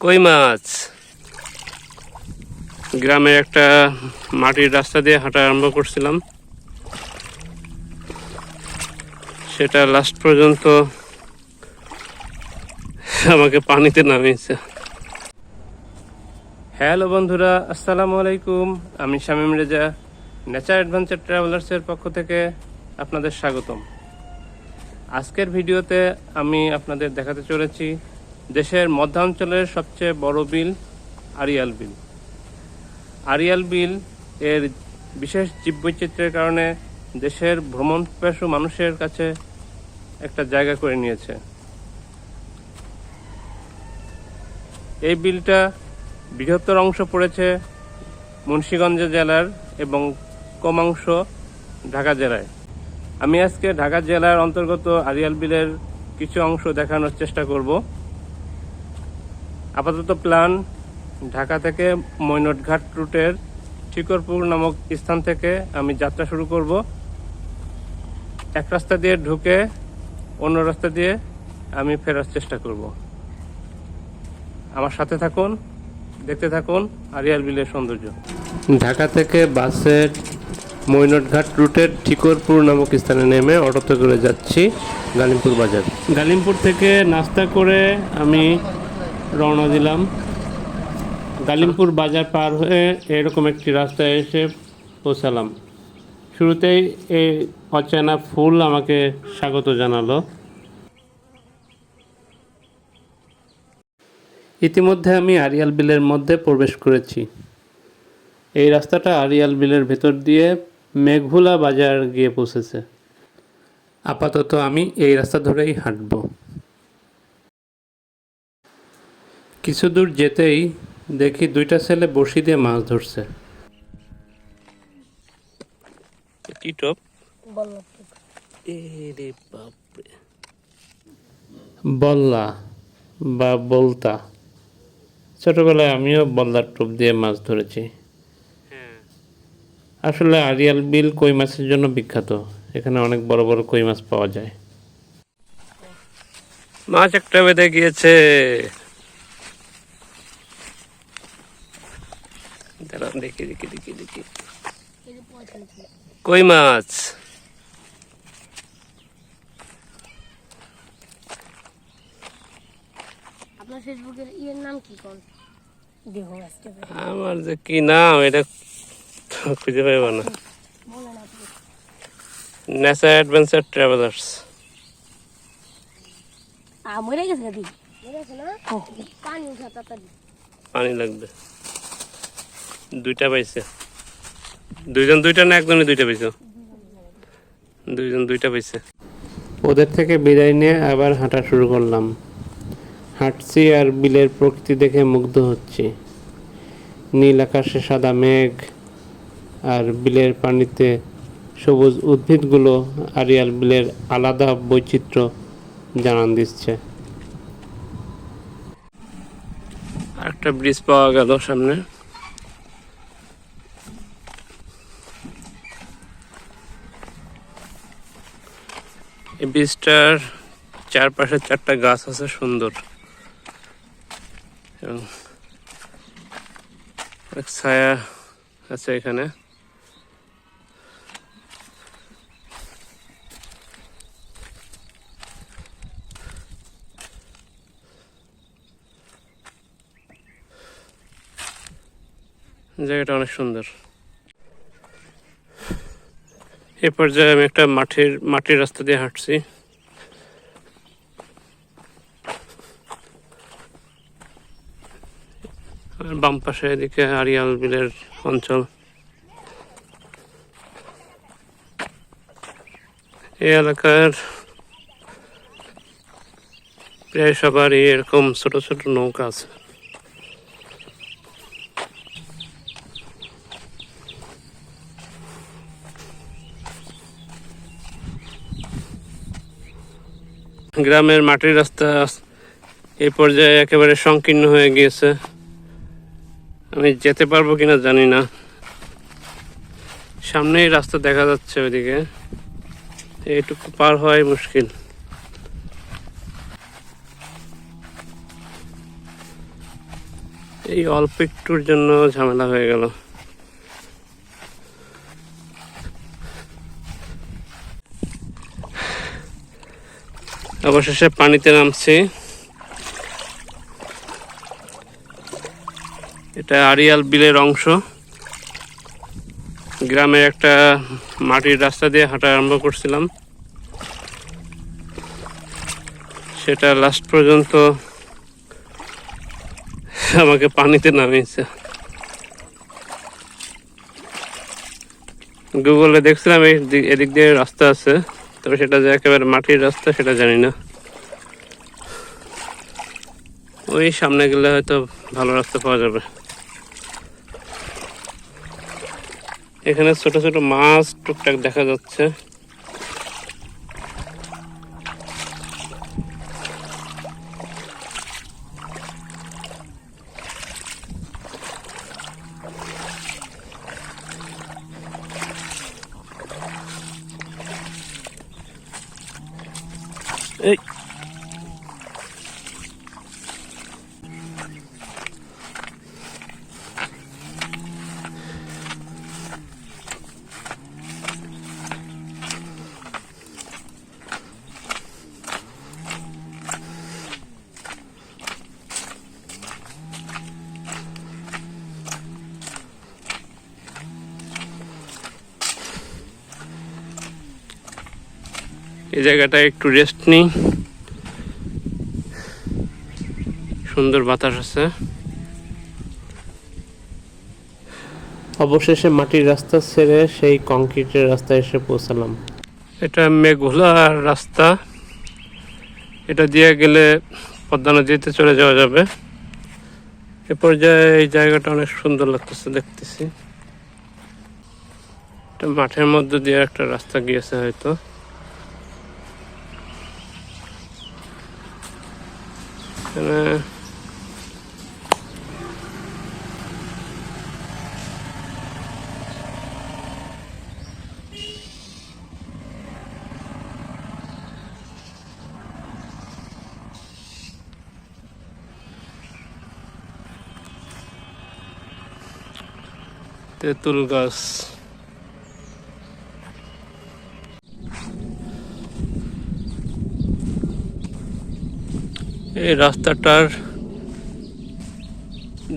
কই মাছ? গ্রামে একটা মাটির রাস্তা দিয়ে হাঁটা আরম্ভ করছিলাম। সেটা লাস্ট পর্যন্ত আমাকে পানিতে নামিয়েছে। হ্যালো বন্ধুরা, আসসালামু আলাইকুম। আমি শামীম রেজা নেচার অ্যাডভেঞ্চার ট্রাভেলার্সের পক্ষ থেকে আপনাদের স্বাগতম। আজকের ভিডিওতে আমি আপনাদের দেখাতে চলেছি দেশের মধ্যাঞ্চলের সবচেয়ে বড় বিল আরিয়াল বিল। আরিয়াল বিল এর বিশেষ জীববৈচিত্র্যের কারণে দেশের ভ্রমণ পিপাসু মানুষের কাছে একটা জায়গা করে নিয়েছে। এই বিলটা বৃহত্তর অংশ পড়েছে মুন্সীগঞ্জ জেলার এবং কমাংশ ঢাকা জেলায়। আমি আজকে ঢাকা জেলার অন্তর্গত আরিয়াল বিলের কিছু অংশ দেখানোর চেষ্টা করব। আপাতত প্ল্যান ঢাকা থেকে মৈনটঘাট রুটের ঠিকরপুর নামক স্থান থেকে আমি যাত্রা শুরু করব। এক রাস্তা দিয়ে ঢুকে অন্য রাস্তা দিয়ে আমি ফেরার চেষ্টা করব। আমার সাথে থাকুন দেখতে থাকুন আরিয়াল বিলের সৌন্দর্য। ঢাকা থেকে বাসের মৈনটঘাট রুটের ঠিকরপুর নামক স্থানে নেমে অটোতে করে যাচ্ছি গালিমপুর বাজার। গালিমপুর থেকে নাস্তা করে আমি রওনা দিলাম। গালিমপুর বাজার পার হয়ে এরকম একটি রাস্তায় এসে পৌঁছালাম। শুরুতেই এই অচেনা ফুল আমাকে স্বাগত জানালো। ইতিমধ্যে আমি আরিয়াল বিলের মধ্যে প্রবেশ করেছি। এই রাস্তাটা আরিয়াল বিলের ভেতর দিয়ে মেঘভুলা বাজার গিয়ে পৌঁছেছে। আপাতত আমি এই রাস্তা ধরেই হাঁটব। কিছু দূর যেতেই দেখি দুইটা ছেলে বসি দিয়ে মাছ ধরছে। কি টপ? বল্লা বা বলতা। ছোটবেলায় আমিও বল্লার টোপ দিয়ে মাছ ধরেছি। আসলে আরিয়াল বিল কই মাছের জন্য বিখ্যাত। এখানে অনেক বড় বড় কই মাছ পাওয়া যায়। মাছ একটা বেঁধে গিয়েছে। দাঁড়ান দেখি দেখি দেখি দেখি। কই মাছ? আপনার ফেসবুকের ইয়ের নাম কি কোন? আমার যে কি নাম এটা খুঁজে পাইব না। Nature Adventure Travellers. মরে গেছে পানি লাগবে। দুইটা পাইছে। দুইজন দুইটা না একজনই দুইটা পাইছো? দুইজন দুইটা পাইছে। ওদের থেকে বিদায় নিয়ে আবার হাঁটা শুরু করলাম। হাঁটছি আর বিলের প্রকৃতি দেখে মুগ্ধ হচ্ছি। নীল আকাশে সাদা মেঘ আর বিলের পানিতে সবুজ উদ্ভিদগুলো আরিয়াল বিলের আলাদা বৈচিত্র্য জানান দিচ্ছে। একটা ব্রিজ পাওয়া গেল সামনে। এই ব্রিজটার চারপাশে চারটা গাছ আছে সুন্দর। এবং ছায়া আছে এখানে। জায়গাটা অনেক সুন্দর। এ পর্যায়ে আমি একটা মাঠের মাটির রাস্তা দিয়ে হাঁটছি। বাম পাশে এদিকে আরিয়াল বিলের অঞ্চল। এই এলাকার প্রায় সবারই এরকম ছোট ছোট নৌকা আছে। গ্রামের মাটির রাস্তা এই পর্যায়ে একেবারে সংকীর্ণ হয়ে গিয়েছে। আমি যেতে পারব কিনা জানি না। সামনেই রাস্তা দেখা যাচ্ছে ওইদিকে। এইটুকু পার হওয়াই মুশকিল। এই অল্প একটুর জন্য ঝামেলা হয়ে গেল। অবশেষে পানিতে নামছি। এটা আরিয়াল বিলের অংশ। গ্রামে একটা মাটির রাস্তা দিয়ে হাঁটা আরম্ভ করছিলাম। সেটা লাস্ট পর্যন্ত আমাকে পানিতে নামিয়েছে। গুগলে দেখছিলাম এদিক দিয়ে রাস্তা আছে। তবে সেটা যে একেবারে মাটির রাস্তা, সেটা জানি না। ওই সামনে গেলে হয়তো ভালো রাস্তা পাওয়া যাবে। এখানে ছোট ছোট মাছ টুকটাক দেখা যাচ্ছে। এই এই জায়গাটা একটু রেস্ট নিই। সুন্দর বাতাস আছে। অবশেষে মাটির রাস্তা ছেড়ে সেই কংক্রিটের রাস্তায় এসে পৌঁছালাম। এটা মেঘুলার রাস্তা। এটা দিয়ে গেলে পদ্মা নদীতে চলে যাওয়া যাবে। এ পর্যায়ে এই জায়গাটা অনেক সুন্দর লাগতেছে দেখতেছি। এটা মাঠের মধ্যে দিয়ে একটা রাস্তা গিয়েছে হয়তো। এখানে তেঁতুল গাছ এই রাস্তাটার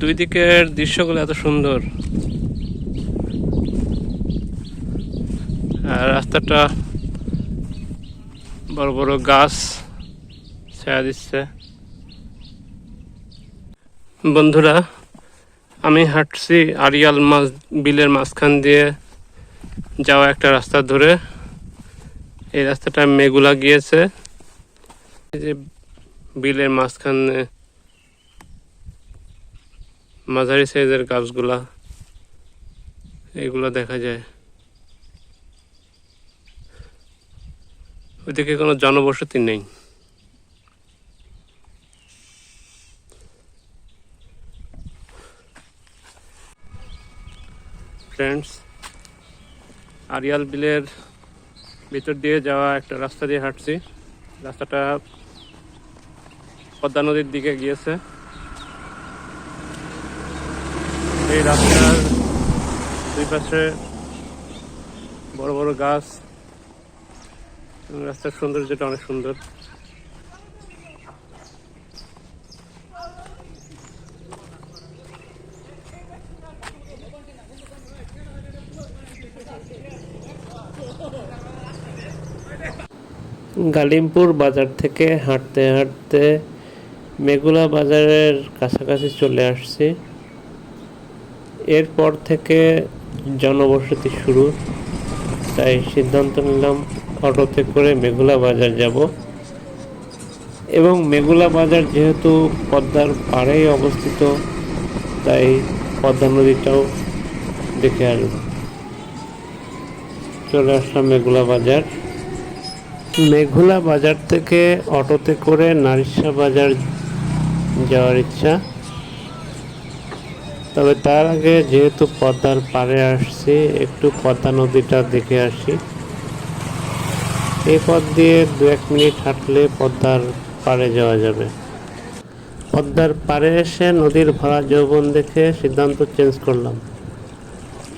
দুই দিকের দৃশ্যগুলো এত সুন্দর। রাস্তাটা বড় বড় গাছ ছায়া দিচ্ছে। বন্ধুরা, আমি হাঁটছি আরিয়াল মাছ, বিলের মাঝখান দিয়ে যাওয়া একটা রাস্তা ধরে। এই রাস্তাটা মেগুলা গিয়েছে। এই যে বিলের মাঝখানে মাঝারি সাইজের গাছগুলা, এগুলো দেখা যায়। ওইদিকে কোনো জনবসতি নেই। ফ্রেন্ডস আরিয়াল বিলের ভিতর দিয়ে যাওয়া একটা রাস্তা দিয়ে হাঁটছি। রাস্তাটা পদ্মা নদীর দিকে গিয়েছে। এই রাস্তার দুই পাশে বড় বড় গাছ। রাস্তার সৌন্দর্যটা অনেক সুন্দর। গালিমপুর বাজার থেকে হাঁটতে হাঁটতে মেগুলা বাজারের কাছাকাছি চলে আসছি। এরপর থেকে জনবসতি শুরু, তাই সিদ্ধান্ত নিলাম অটোতে করে মেঘুলা বাজার যাব। এবং মেগুলা বাজার যেহেতু পদ্মার পাড়েই অবস্থিত, তাই পদ্মা নদীটাও দেখে আসব। চলে আসলাম মেগুলা বাজার। মেঘুলা বাজার থেকে অটোতে করে নারিশা বাজার যাওয়ার ইচ্ছা। তবে তার আগে যেহেতু পদ্মার পাড়ে আসছি, একটু পদ্মা নদীটা দেখে আসি। এই পথ দিয়ে দু এক মিনিট হাঁটলে পদ্মার পাড়ে যাওয়া যাবে। পদ্মার পাড়ে এসে নদীর ভরা যৌবন দেখে সিদ্ধান্ত চেঞ্জ করলাম।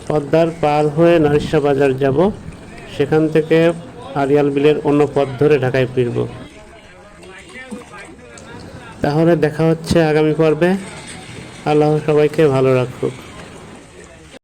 পদ্মার পার হয়ে নারিশা বাজার যাব। সেখান থেকে আরিয়াল বিলের অন্য পথ ধরে ঢাকায় ফিরব। তাহলে দেখা হচ্ছে আগামী পর্বে। আল্লাহ সবাইকে ভালো রাখুক।